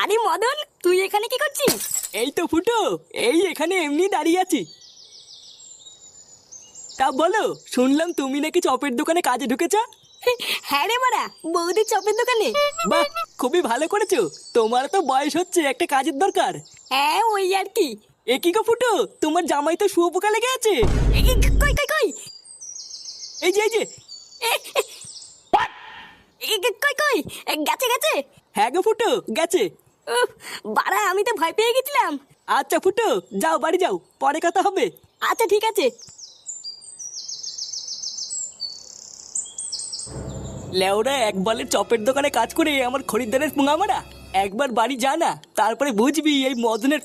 আরে মদন, তুই এখানে কি করছিস? এই তো ফুটো, এই এখানে এমনি দাঁড়িয়ে আছি। তা বলো, শুনলাম তুমি নাকি চপের দোকানে কাজে ঢুকেছ? হ্যাঁ রে মারা বৌদির চপের দোকানে। বাহ খুবই ভালো করেছ। তোমার তো বয়স হচ্ছে একটা কাজের দরকার। হ্যাঁ ওই আর কি। এ কি গো ফুটো তোমার জামাই তো শুয়োপোকা লেগে আছে? কই কই কই? এই যে এই যে। কই কই গেছে গেছে? হ্যাঁ গো ফুটো গেছে। বাড়া আমি তো ভয় পেয়ে গেছিলাম। আচ্ছা ফুটো যাও বাড়ি যাও পরে কথা হবে। আচ্ছা ঠিক আছে। লেওরা এক বলে চপের দোকানে কাজ করে আমার খরিদ্দারের পুঙা মারা একবার বাড়ি যা না, তারপরে বুঝবি এই মদনের